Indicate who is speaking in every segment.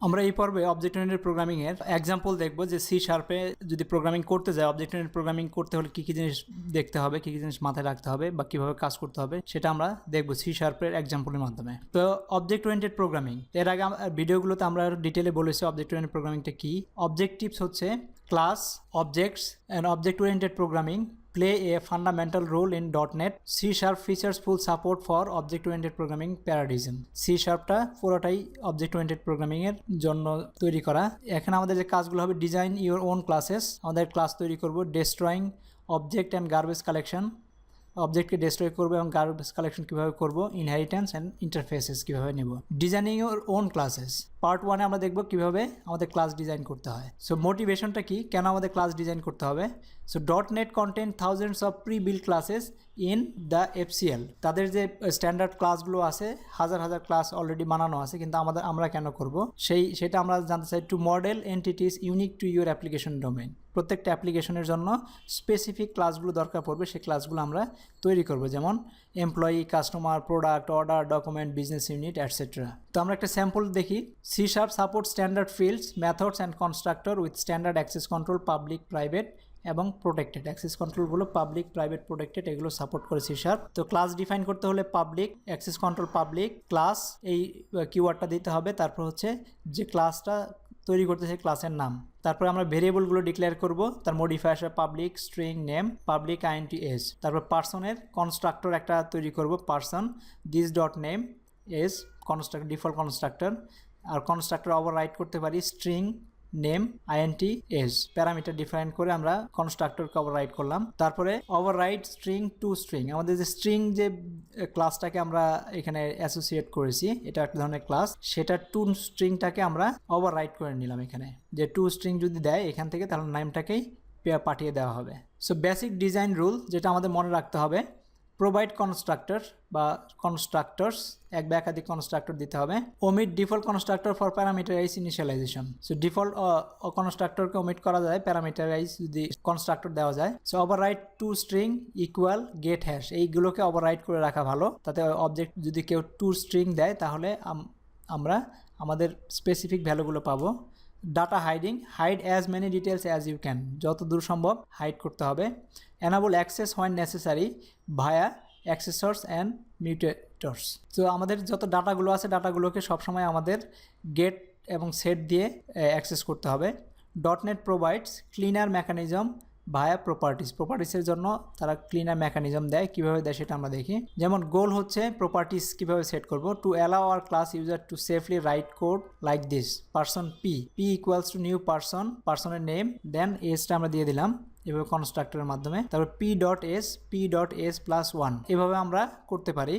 Speaker 1: আমরা এই পর্বে অবজেক্ট ওরিয়েন্টেড প্রোগ্রামিং এর এক্সাম্পল দেখব যে সি শার্পে যদি প্রোগ্রামিং করতে যায় অবজেক্ট ওরিয়েন্টেড প্রোগ্রামিং করতে হলে কী কী জিনিস দেখতে হবে, কী কী জিনিস মাথায় রাখতে হবে বা কীভাবে কাজ করতে হবে, সেটা আমরা দেখব সি শার্পের এক্সাম্পলের মাধ্যমে। তো অবজেক্ট ওরিয়েন্টেড প্রোগ্রামিং এর আগে ভিডিওগুলোতে আমরা ডিটেলে বলেছি অবজেক্ট ওরিয়েন্টেড প্রোগ্রামিংটা কী। অবজেক্টিভস হচ্ছে class objects and object oriented programming play a fundamental role in .NET. C Sharp features full support for object-oriented programming paradigm. C Sharpটা পুরোটাই object-oriented programming এর জন্য তৈরি করা। এখানে আমাদের যে কাজগুলো হবে ডিজাইন ইউর ওন ক্লাসেস আমাদের ক্লাস তৈরি করব destroying object and garbage collection অবজেক্টকে destroy করব এবং গার্বেজ কালেকশন কীভাবে করব ইনহেরিটেন্স অ্যান্ড ইন্টারফেসেস কীভাবে নেব। Designing your own classes part ওয়ানে আমরা দেখব কীভাবে আমাদের ক্লাস ডিজাইন করতে হয়। সো মোটিভেশনটা কি? কেন আমাদের ক্লাস ডিজাইন করতে হবে? So dot net content thousands of pre build classes in the FCL তাদের যে স্ট্যান্ডার্ড ক্লাসগুলো আছে, হাজার হাজার ক্লাস অলরেডি বানানো আছে, কিন্তু আমাদের, আমরা কেন করব? সেই, সেটা আমরা জানতে চাই to model entities unique to your application domain প্রত্যেকটা অ্যাপ্লিকেশনের জন্য স্পেসিফিক ক্লাসগুলো দরকার পড়বে, সেই ক্লাসগুলো আমরা তৈরি করব, যেমন employee customer product order document business unit etcetera তো আমরা একটা স্যাম্পল দেখি C sharp support standard fields methods and constructor with standard access control public private এবং প্রোটেক্টেড অ্যাক্সেস কন্ট্রোলগুলো পাবলিক প্রাইভেট প্রোটেক্টেড এগুলো সাপোর্ট করে সি শার্প তো class define করতে হলে public access control public class এই কিওয়ার্ডটা দিতে হবে। তারপর হচ্ছে যে ক্লাসটা তৈরি করতেছে ক্লাসের নাম। তারপর আমরা ভেরিয়েবলগুলো ডিক্লেয়ার করব। তার modifier public string name public INT S তারপর পার্সনের কনস্ট্রাক্টর একটা তৈরি করব person this dot name S construct default constructor R constructor override করতে পারি string name INT S parameter define করে আমরা কনস্ট্রাক্টরকে ওভার রাইট করলাম। তারপরে override string to string আমাদের যে স্ট্রিং যে ক্লাসটাকে আমরা এখানে অ্যাসোসিয়েট করেছি, এটা একটা ধরনের ক্লাস সেটা টু স্ট্রিংটাকে আমরা ওভার রাইট করে নিলাম এখানে। যে টু স্ট্রিং যদি দেয় এখান থেকে, তাহলে নামটাকেই পাঠিয়ে দেওয়া হবে। সো বেসিক ডিজাইন রুল যেটা আমাদের মনে রাখতে হবে প্রোভাইড কনস্ট্রাক্টর বা কনস্ট্রাক্টরস এক বা একাধিক কনস্ট্রাক্টর দিতে হবে omit default constructor for parameterize initialization so default কনস্ট্রাক্টরকে omit করা যায় প্যারামিটারাইজ যদি কনস্ট্রাক্টর দেওয়া যায়। So override to string equal get hash এইগুলোকে ওভার রাইট করে রাখা ভালো। তাতে অবজেক্ট যদি কেউ টু স্ট্রিং দেয়, তাহলে আমরা আমাদের স্পেসিফিক ভ্যালুগুলো পাবো। Data hiding hide as many details as you can যত দূর সম্ভব হাইড করতে হবে। Enable access when necessary via accessors and mutators তো আমাদের যত ডাটাগুলো আছে ডাটাগুলোকে সবসময় আমাদের গেট এবং সেট দিয়ে অ্যাক্সেস করতে হবে। Dot net provides cleaner mechanism via properties প্রপার্টিসের জন্য তারা ক্লিনার মেকানিজম দেয়। কীভাবে দেয় সেটা আমরা দেখি। যেমন গোল হচ্ছে প্রপার্টিস কীভাবে সেট করব? To allow our class user to safely write code like this person P P equals to new person পার্সনের নেম দেন এসটা আমরা দিয়ে দিলাম। এভাবে কনস্ট্রাক্টরের মাধ্যমে। তারপর P dot S P dot S plus one এভাবে আমরা করতে পারি।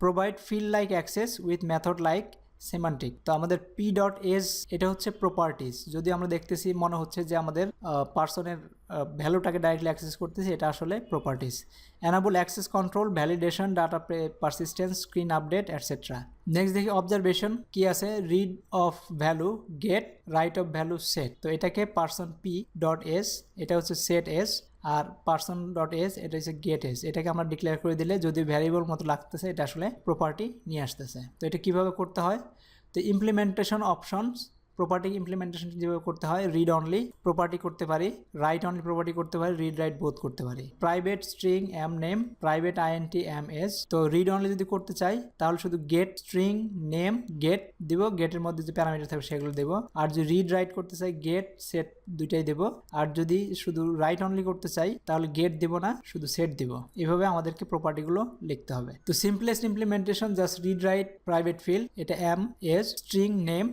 Speaker 1: Provide field like access with method like semantic তো আমাদের পি ডট এস এটা হচ্ছে প্রপার্টিস যদি আমরা দেখতেছি, মনে হচ্ছে যে আমাদের পার্সনের ভ্যালুটাকে ডাইরেক্টলি অ্যাক্সেস করতেছি, এটা আসলে properties enable access control validation data persistence screen update etcetera next দেখি অবজারভেশন কি আছে? Read of value get write of value set তো এটাকে পার্সন পি ডট এস এটা হচ্ছে সেট এস আর পার্সন ডট এস এটা হচ্ছে গেট এস এটাকে আমরা ডিক্লেয়ার করে দিলে যদি ভ্যারিয়েবল মতো লাগতেছে, এটা আসলে প্রপার্টি নিয়ে আসতেছে। তো এটা কীভাবে করতে হয়? তো ইমপ্লিমেন্টেশন অপশনস প্রপার্টি ইমপ্লিমেন্টেশন যেভাবে করতে হয় রিড অনলি প্রপার্টি করতে পারি রাইট অনলি প্রপার্টি করতে পারি রিড রাইট বোধ করতে পারি। Private string M name private INT M S তো রিড অনলি যদি করতে চাই, তাহলে শুধু গেট স্ট্রিং নেম গেট দিব গেটের মধ্যে যে প্যারামিটার থাকবে সেগুলো দেবো। আর যদি রিড রাইট করতে চাই গেট সেট দুইটাই দেবো। আর যদি শুধু রাইট অনলি করতে চাই, তাহলে গেট দিব না, শুধু সেট দিব। এভাবে আমাদেরকে প্রপার্টিগুলো লিখতে হবে। তো simplest implementation just read write private field এটা M S string name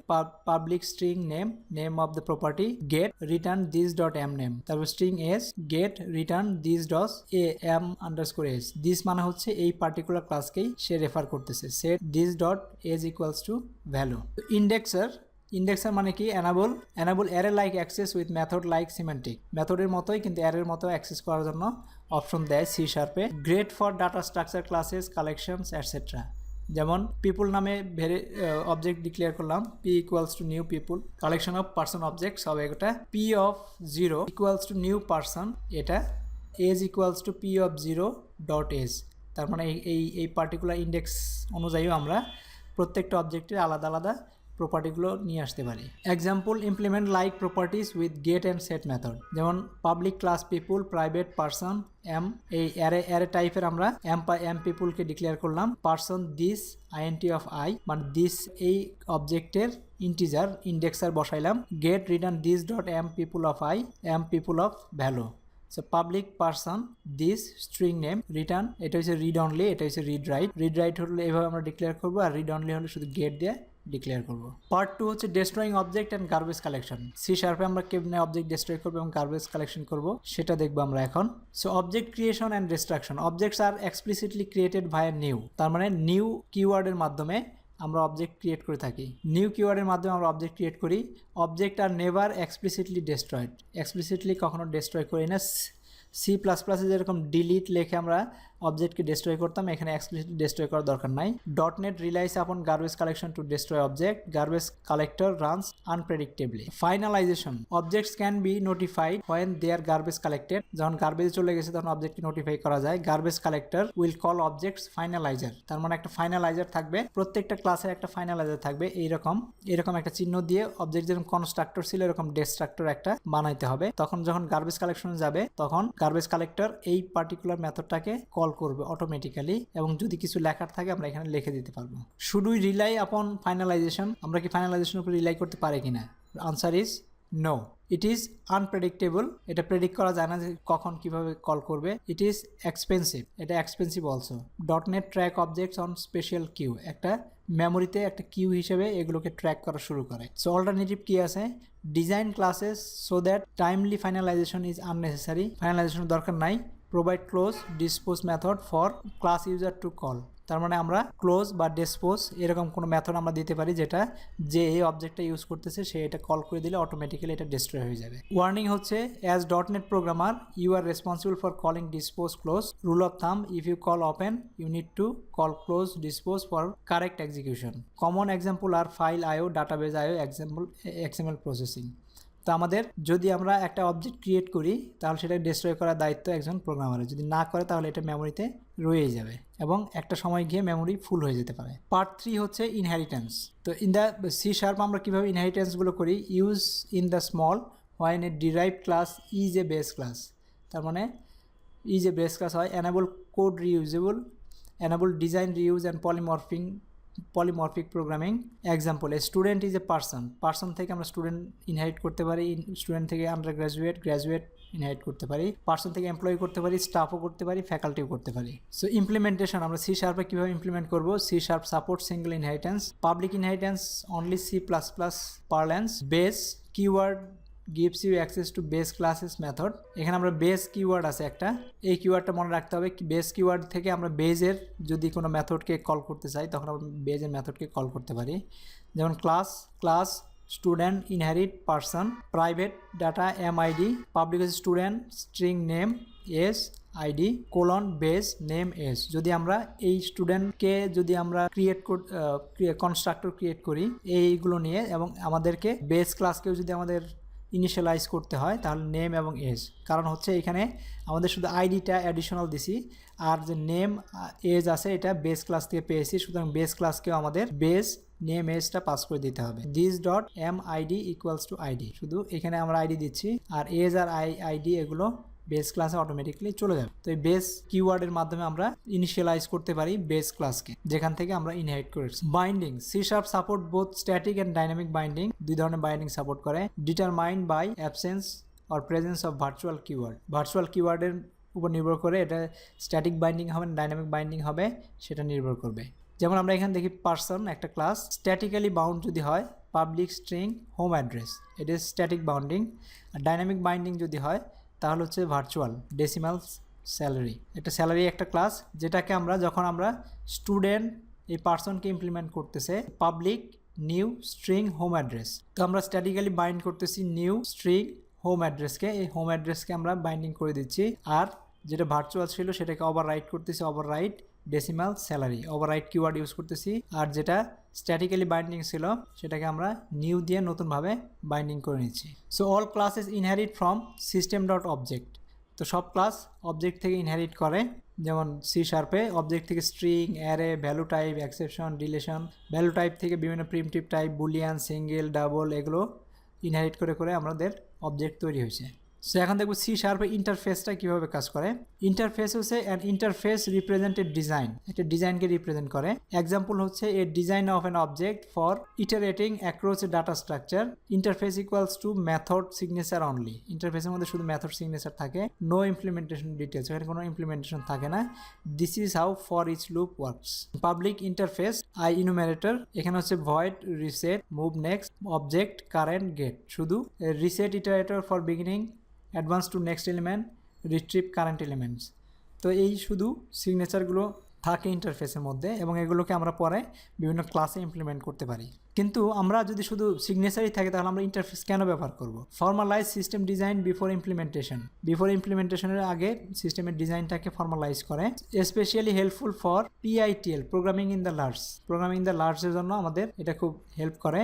Speaker 1: public string name name of the property get return this dot M name তারপর string S get return this dot A M underscore S this মানে হচ্ছে এই particular ক্লাসকেই সে refer করতেছে। Set this dot age equals to value indexer indexer মানে কি? Enable enable array like access with method like semantic মেথডের মতোই, কিন্তু অ্যারের মতো অ্যাক্সেস করার জন্য অপশন দেয় C শার্পে great for data structure classes collections etcetera যেমন পিপুল নামে ভেরি অবজেক্ট ডিক্লেয়ার করলাম P equals to new people collection of person object সব এটা P of zero equals to new person এটা age equals to P of zero dot age তার মানে এই এই পার্টিকুলার ইন্ডেক্স অনুযায়ীও আমরা প্রত্যেকটা অবজেক্টের আলাদা আলাদা প্রপার্টিগুলো নিয়ে আসতে পারি। Example implement like properties with get and set method যেমন public class people private person M এই অ্যারে অ্যারে টাইপের আমরা এম এম পিপুলকে ডিক্লেয়ার করলাম। Person this INT of I মানে দিস এই অবজেক্টের integer indexer বসাইলাম। Get return this dot M people of I M people of value so public person this string name return এটা হচ্ছে read only এটা হচ্ছে read write read write হলে এভাবে আমরা ডিক্লেয়ার করব, আর রিড অনলি হলে শুধু গেট দিয়ে ডিক্লেয়ার করব। পার্ট টু হচ্ছে destroying object and garbage collection C শার্পে আমরা কেমনে অবজেক্ট ডিস্ট্রয় করব এবং গার্বেজ কালেকশন করব, সেটা দেখব আমরা এখন। So object creation and destruction objects are explicitly created via new তার মানে নিউ কিওয়ার্ডের মাধ্যমে আমরা অবজেক্ট ক্রিয়েট করে থাকি। নিউ কিওয়ার্ডের মাধ্যমে আমরা অবজেক্ট ক্রিয়েট করি। অবজেক্ট আর নেভার এক্সপ্লিসিটলি ডেস্ট্রয়েড এক্সপ্লিসিটলি কখনো ডেস্ট্রয় করি না। সি প্লাস প্লাসে যেরকম ডিলিট লেখে আমরা অবজেক্টকে ডিস্ট্রয় করতাম, এখানে এক্সপ্লিসিটলি ডিস্ট্রয় করার দরকার নাই। Dot net relies upon garbage collection to destroy object garbage collector runs unpredictably finalization objects can be notified when they are garbage collected যখন গার্বেজ চলে গেছে, তখন অবজেক্টকে নোটিফাই করা যায়। Garbage collector will call objects finalizer তার মানে একটা ফাইনালাইজার থাকবে। প্রত্যেকটা ক্লাসের একটা ফাইনালাইজার থাকবে। এইরকম, এরকম একটা চিহ্ন দিয়ে অবজেক্ট যেরকম কনস্ট্রাক্টর ছিল, এরকম ডেস্ট্রাক্টর একটা বানাইতে হবে। তখন যখন গার্বেজ কালেকশন যাবে, তখন গার্বেজ কালেক্টর এই পার্টিকুলার মেথডটাকে কল করবে অটোমেটিক্যালি এবং যদি কিছু লেখার থাকে আমরা এখানে লিখে দিতে পারব। শুধুই রিলাই আপন ফাইনালাইজেশন আমরা কি ফাইনালাইজেশন উপর রিলাই করতে পারি কিনা? Answer is no it is unpredictable এটা প্রেডিক্ট করা যায় না যে কখন কীভাবে কল করবে। ইট ইজ এক্সপেন্সিভ এটা expensive also dot net track objects on special queue একটা মেমোরিতে একটা কিউ হিসেবে এগুলোকে ট্র্যাক করা শুরু করে। সো অল্টারনেটিভ কি আছে? Design classes so that timely finalization is unnecessary ফাইনালাইজেশনের দরকার নাই। Provide close dispose method for class user to call তার মানে আমরা ক্লোজ বা ডিসপোজ এরকম কোনো মেথড আমরা দিতে পারি যেটা যে এই অবজেক্টটা ইউজ করতেছে, সে এটা কল করে দিলে অটোমেটিক্যালি এটা ডিস্ট্রয় হয়ে যাবে। ওয়ার্নিং হচ্ছে as dot net programmer you are responsible for calling dispose close rule of thumb if you call open you need to call close dispose for correct execution common example are file IO database IO example XML processing তো আমাদের যদি আমরা একটা object create করি, তাহলে সেটা destroy করার দায়িত্ব একজন প্রোগ্রামারের যদি না করে, তাহলে এটা মেমোরিতে রয়েই যাবে এবং একটা সময় গিয়ে মেমোরি ফুল হয়ে যেতে পারে। পার্ট থ্রি হচ্ছে ইনহেরিটেন্স তো ইন দ্য সি শার্প আমরা কীভাবে ইনহেরিটেন্সগুলো করি? Use in the small when a derive class is a base class তার মানে ইজ এ বেস ক্লাস হয় enable code reusable enable design reuse and polymorphing polymorphic programming example student is a person person থেকে আমরা student ইনহাইট করতে পারি student থেকে under graduate graduate ইনহাইট করতে পারি। পার্সন থেকে এমপ্লয়ি করতে পারি স্টাফও করতে পারি ফ্যাকাল্টিও করতে পারি। সো ইমপ্লিমেন্টেশন আমরা সি শার্পে কীভাবে ইমপ্লিমেন্ট করব? C sharp support single inheritance public inheritance only C plus plus parlance base keyword gives you access to base classes method এখানে আমরা বেস কিওয়ার্ড আছে একটা। এই কিওয়ার্ডটা মনে রাখতে হবে বেস কিওয়ার্ড থেকে আমরা বেজের যদি কোনো মেথডকে কল করতে চাই, তখন আমরা বেজের মেথডকে কল করতে পারি। যেমন class class student inherit person private data M ID public student string name S ID colon base name S যদি আমরা এই স্টুডেন্টকে যদি আমরা ক্রিয়েট কনস্ট্রাক্টর ক্রিয়েট করি, এইগুলো নিয়ে এবং আমাদেরকে বেস ক্লাসকেও যদি আমাদের ইনিশিয়ালাইজ করতে হয় তাহলে নেম এবং এজ কারণ হচ্ছে এখানে আমাদের শুধু আইডিটা অ্যাডিশনাল দিছি, আর যে নেম এজ আছে এটা বেস ক্লাস থেকে পেয়েছি, সুতরাং বেস ক্লাসকেও আমাদের বেস নেম এজটা পাস করে দিতে হবে। This dot M ID equals to ID শুধু এখানে আমরা আইডি দিচ্ছি, আর এজ আর আই আইডি এগুলো বেস ক্লাসে অটোমেটিকলি চলে যাবে। তো এই বেস কিওয়ার্ডের মাধ্যমে আমরা ইনিশিয়ালাইজ করতে পারি বেস ক্লাসকে যেখান থেকে আমরা ইনহাইট করেছি। Binding C sharp support both static and dynamic binding দুই ধরনের বাইন্ডিং সাপোর্ট করে। Determined by absence or presence of virtual keyword virtual কিওয়ার্ডের উপর নির্ভর করে এটা স্ট্যাটিক বাইন্ডিং হবে না ডাইনামিক বাইন্ডিং হবে, সেটা নির্ভর করবে। যেমন আমরা এখানে দেখি পার্সন একটা ক্লাস স্ট্যাটিক্যালি বাউন্ড যদি হয় পাবলিক স্ট্রিং হোম অ্যাড্রেস এটা স্ট্যাটিক বাউন্ডিং আর ডাইনামিক বাইন্ডিং যদি হয় তাহলে হচ্ছে ভার্চুয়াল ডেসিমাল স্যালারি একটা স্যালারি একটা ক্লাস যেটাকে আমরা যখন আমরা স্টুডেন্ট এই পার্সনকে ইমপ্লিমেন্ট করতেছে public new string home address তো আমরা স্ট্যাটিক্যালি বাইন্ড করতেছি নিউ স্ট্রিং হোম অ্যাড্রেসকে এই হোম অ্যাড্রেসকে আমরা বাইন্ডিং করে দিচ্ছি। আর যেটা ভার্চুয়াল ছিল, সেটাকে ওভার রাইট করতেছি overwrite decimal salary overwrite keyword use করতেছি। আর যেটা স্ট্যাটিক্যালি বাইন্ডিং ছিল, সেটাকে আমরা নিউ দিয়ে নতুনভাবে বাইন্ডিং করে নিচ্ছি। So all classes inherit from system dot object তো সব ক্লাস অবজেক্ট থেকে ইনহেরিট করে, যেমন সি শার্পে অবজেক্ট থেকে string array value type exception relation value type থেকে বিভিন্ন primitive type boolean single double এগুলো ইনহেরিট করে করে আমাদের অবজেক্ট তৈরি হয়েছে। সো এখন দেখব সি শার্পে ইন্টারফেসটা কীভাবে কাজ করে। ইন্টারফেস হচ্ছে অ্যান ইন্টারফেস রিপ্রেজেন্টেড ডিজাইন একটা ডিজাইনকে রিপ্রেজেন্ট করে। এক্সাম্পল হচ্ছে a design of an object for iterating across a data structure interface equals to method signature only ইন্টারফেসের মধ্যে শুধু মেথড সিগনেচার থাকে নো ইমপ্লিমেন্টেশন ডিটেলস এখানে কোনো ইমপ্লিমেন্টেশন থাকে না। This is how for each loop works public interface I enumerator এখানে হচ্ছে void reset move next object current get শুধু reset iterator for beginning advance to next element retrieve current elements তো এই শুধু সিগনেচারগুলো থাকে ইন্টারফেসের মধ্যে এবং এগুলোকে আমরা পরে বিভিন্ন ক্লাসে ইমপ্লিমেন্ট করতে পারি। কিন্তু আমরা যদি শুধু সিগনেচারই থাকে, তাহলে আমরা ইন্টারফেস কেন ব্যবহার করব? Formalize system design before implementation before ইমপ্লিমেন্টেশনের আগে সিস্টেমের ডিজাইনটাকে ফর্মালাইজ করে specially helpful for PITL programming in the large programming in the লার্জের জন্য আমাদের এটা খুব হেল্প করে।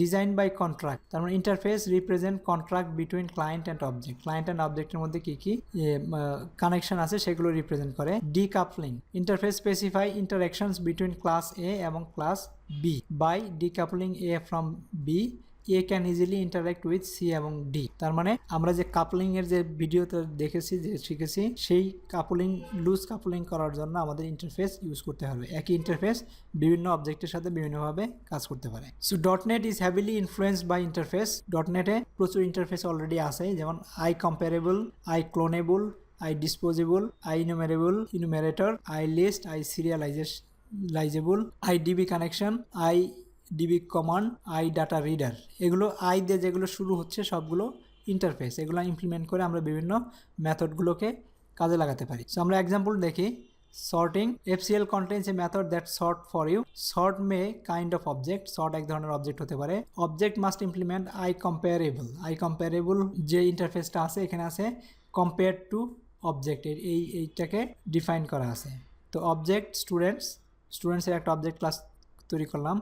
Speaker 1: ডিজাইন বাই কন্ট্রাক্ট তার মানে interface represent contract between client and object client and অবজেক্টের মধ্যে কী কী কানেকশন আছে, সেগুলো রিপ্রেজেন্ট করে। Decoupling interface specify interactions between class A এবং class B by decoupling A from B A can easily interact with C এবং D তার মানে আমরা যে কাপলিং এর যে ভিডিওতে দেখেছি, যে শিখেছি, সেই কাপলিং লুজ কাপলিং করার জন্য আমাদের ইন্টারফেস ইউজ করতে হবে। একই ইন্টারফেস বিভিন্ন অবজেক্টের সাথে বিভিন্নভাবে কাজ করতে পারে। So dot net is heavily influenced by interface dot নেটে প্রচুর ইন্টারফেস অলরেডি আছে, যেমন I comparable I cloneable I disposable I enumerable enumerator I list I serializable I DB connection I DB command I data reader এগুলো I দিয়ে যেগুলো শুরু হচ্ছে সবগুলো ইন্টারফেস এগুলো ইমপ্লিমেন্ট করে আমরা বিভিন্ন মেথডগুলোকে কাজে লাগাতে পারি। সো আমরা এক্সাম্পল দেখি। Sorting FCL contains a method that sort for you sort may kind of object sort এক ধরনের অবজেক্ট হতে পারে। Object must implement I comparable I comparable যে ইন্টারফেসটা আছে, এখানে আছে কম্পেয়ার টু অবজেক্টের এই, এইটাকে ডিফাইন করা আছে। তো অবজেক্ট স্টুডেন্টস স্টুডেন্টসের একটা অবজেক্ট ক্লাস তৈরি করলাম।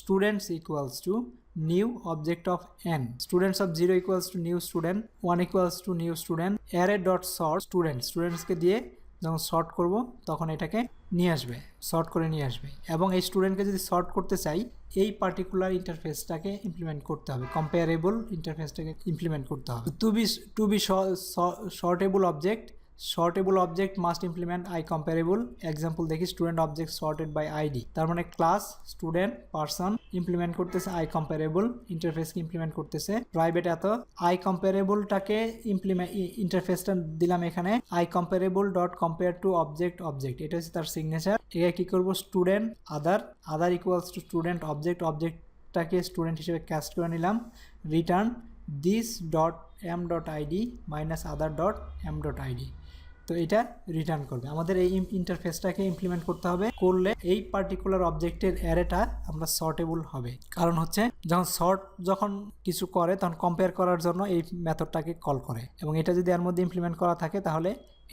Speaker 1: Students equals to new object of N students of zero equals to new student one equals to new student array dot sort student স্টুডেন্টসকে দিয়ে যখন শর্ট করব, তখন এটাকে নিয়ে আসবে শর্ট করে নিয়ে আসবে। এবং এই স্টুডেন্টকে যদি শর্ট করতে চাই, এই পার্টিকুলার ইন্টারফেসটাকে ইমপ্লিমেন্ট করতে হবে। কম্পেয়ারেবল ইন্টারফেসটাকে ইমপ্লিমেন্ট করতে হবে। To be to be sortable object sortable object must implement I comparable example দেখি student object sorted by ID তার মানে ক্লাস স্টুডেন্ট পার্সন ইমপ্লিমেন্ট করতেছে আই কম্পারেবল ইন্টারফেসকে ইমপ্লিমেন্ট করতেছে। প্রাইভেট এত আই কম্পারেবলটাকে ইমপ্লিমেন্ট ইন্টারফেসটা দিলাম এখানে। I comparable dot compare to object object এটা হচ্ছে তার সিগনেচার একে কী করব? Student other other equals to student object অবজেক্টটাকে student হিসেবে ক্যাস্ট করে নিলাম। Return this dot M dot ID minus other dot M dot ID তো এটা রিটার্ন করবে। আমাদের এই ইন্টারফেসটাকে ইমপ্লিমেন্ট করতে হবে। করলে এই পার্টিকুলার অবজেক্টের অ্যারেটা আমরা সর্টেবল হবে। কারণ হচ্ছে, যখন সর্ট যখন কিছু করে, তখন কম্পেয়ার করার জন্য এই মেথডটাকে কল করে। এবং এটা যদি এর মধ্যে ইমপ্লিমেন্ট করা থাকে, তাহলে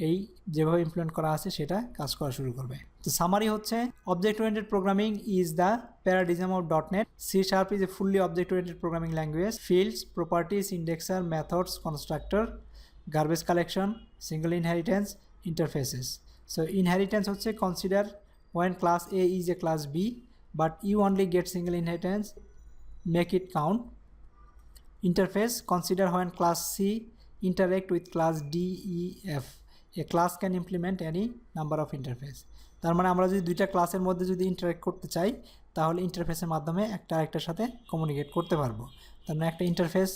Speaker 1: এই যেভাবে ইমপ্লিমেন্ট করা আছে, সেটা কাজ করা শুরু করবে। তো সামারি হচ্ছে object oriented programming is the paradigm of dot net C sharp is a fully object oriented programming language fields properties indexer methods constructor garbage collection single inheritance interfaces so inheritance হচ্ছে consider when class a is a class b but you only get single inheritance make it count interface consider when class c interact with class d e f a class can implement any number of interface তার মানে আমরা যদি দুইটা ক্লাসের মধ্যে যদি interact করতে চাই তাহলে ইন্টারফেসের মাধ্যমে একটা আরেকটার সাথে কমিউনিকেট করতে পারব তার মানে একটা ইন্টারফেস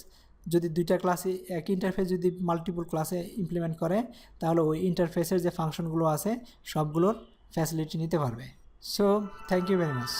Speaker 1: যদি দুইটা ক্লাসে এক ইন্টারফেস যদি মাল্টিপল ক্লাসে ইমপ্লিমেন্ট করে, তাহলে ওই ইন্টারফেসের যে ফাংশনগুলো আছে, সবগুলোর ফ্যাসিলিটি নিতে পারবে। So thank you very much